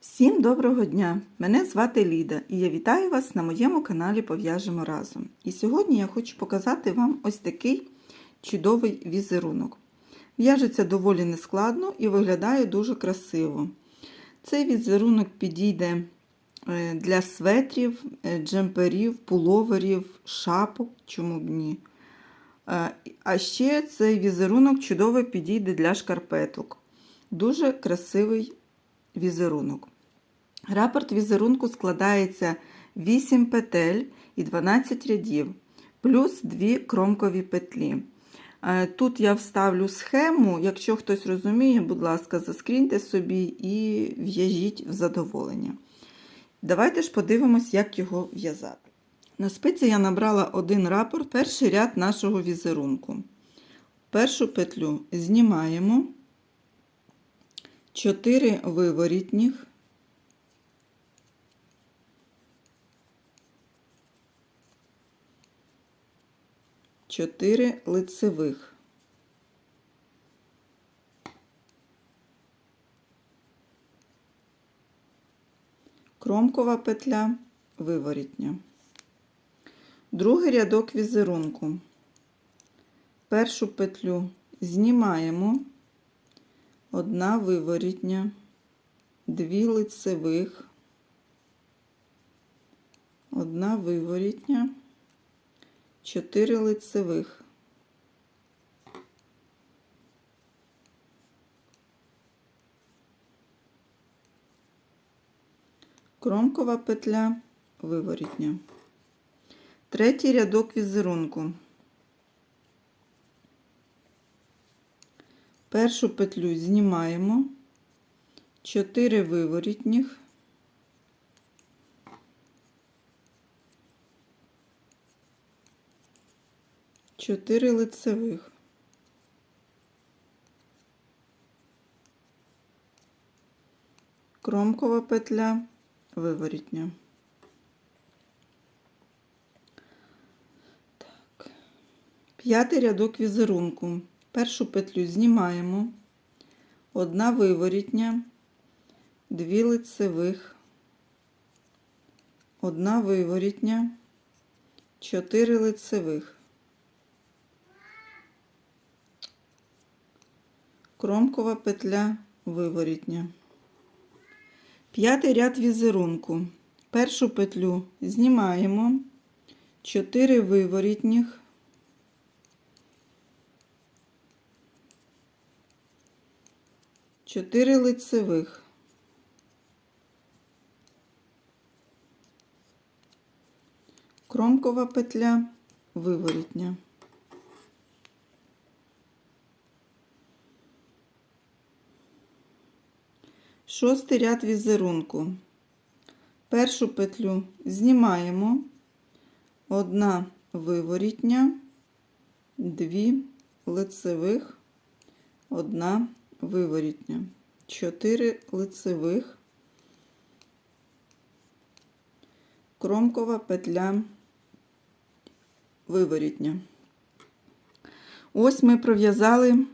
Всім доброго дня! Мене звати Ліда і я вітаю вас на моєму каналі Пов'яжемо разом. І сьогодні я хочу показати вам ось такий чудовий візерунок. В'яжеться доволі нескладно і виглядає дуже красиво. Цей візерунок підійде е, для светрів, е, джемперів, пуловерів, шапок, чому б ні. Е, А ще цей візерунок чудово підійде для шкарпеток. Дуже красивий візерунок. Рапорт візерунку складається 8 петель і 12 рядів, плюс 2 кромкові петлі. Е, Тут я вставлю схему, якщо хтось розуміє, будь ласка, заскріньте собі і в'яжіть в задоволення. Давайте ж подивимось, як його в'язати. На спиці я набрала один рапорт, перший ряд нашого візерунку. Першу петлю знімаємо. 4 виворітніх, чотири лицевих, кромкова петля виворітня. Другий рядок візерунку. Першу петлю знімаємо одна виворітня, дві лицевих, одна виворітня, чотири лицевих. Кромкова петля виворітня. Третій рядок візерунку. Першу петлю знімаємо, 4 виворітніх, чотири лицевих, кромкова петля виворітня. П'ятий рядок візерунку. Першу петлю знімаємо, одна виворітня, дві лицевих, одна виворітня, чотири лицевих. Кромкова петля виворітня. П'ятий ряд візерунку. Першу петлю знімаємо, 4 виворітніх, Чотири лицевих. Кромкова петля виворітня. Шостий ряд візерунку. Першу петлю знімаємо, одна виворітня, дві лицевих, одна виворітня, 4 лицевих, кромкова петля виворітня. Ось ми пров'язали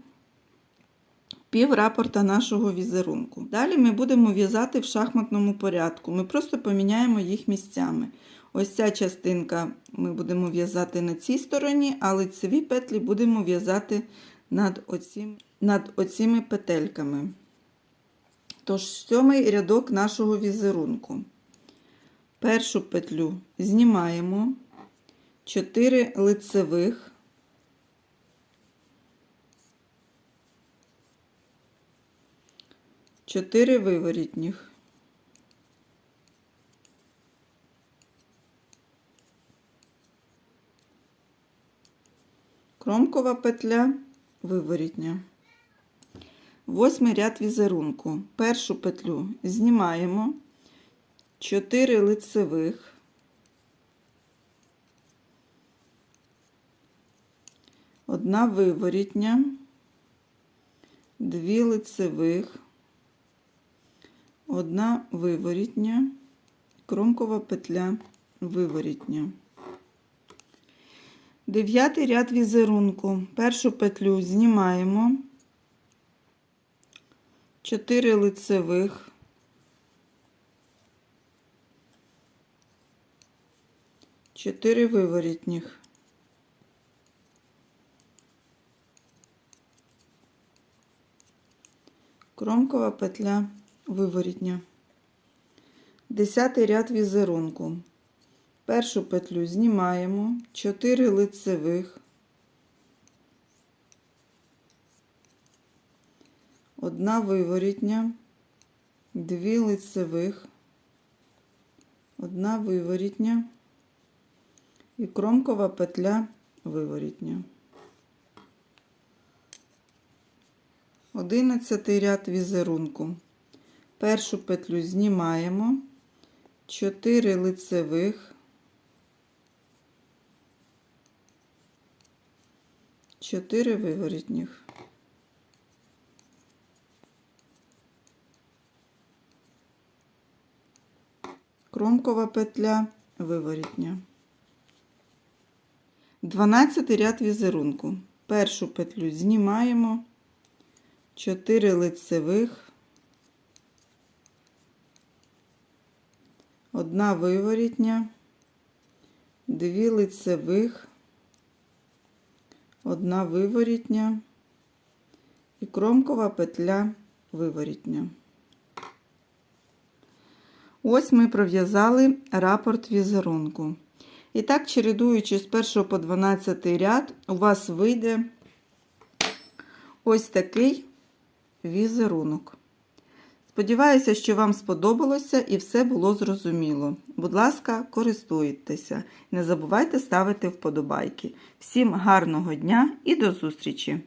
пів рапорта нашого візерунку. Далі ми будемо в'язати в шахматному порядку. Ми просто поміняємо їх місцями. Ось ця частинка ми будемо в'язати на цій стороні, а лицеві петлі будемо в'язати над оцім, над оціми петельками. Тож, сьомий рядок нашого візерунку. Першу петлю знімаємо 4 лицевих, чотири виворітніх. Кромкова петля виворітня. Восьмий ряд візерунку. Першу петлю знімаємо 4 лицевих, одна виворітня, дві лицевих, одна виворітня, кромкова петля виворітня. Дев'ятий ряд візерунку. Першу петлю знімаємо, 4 лицевих, 4 виворітніх. Кромкова петля виворітня. Десятий ряд візерунку. Першу петлю знімаємо, 4 лицевих, одна виворітня, дві лицевих, одна виворітня і кромкова петля виворітня. Одинадцятий ряд візерунку. Першу петлю знімаємо, 4 лицевих, 4 виворітніх. Кромкова петля виворітня. 12 ряд візерунку. Першу петлю знімаємо, 4 лицевих, одна виворітня, дві лицевих, одна виворітня і кромкова петля виворітня. Ось ми пров'язали рапорт візерунку. І так, чередуючи з 1 по 12 ряд, у вас вийде ось такий візерунок. Сподіваюся, що вам сподобалося і все було зрозуміло. Будь ласка, користуйтеся. Не забувайте ставити вподобайки. Всім гарного дня і до зустрічі!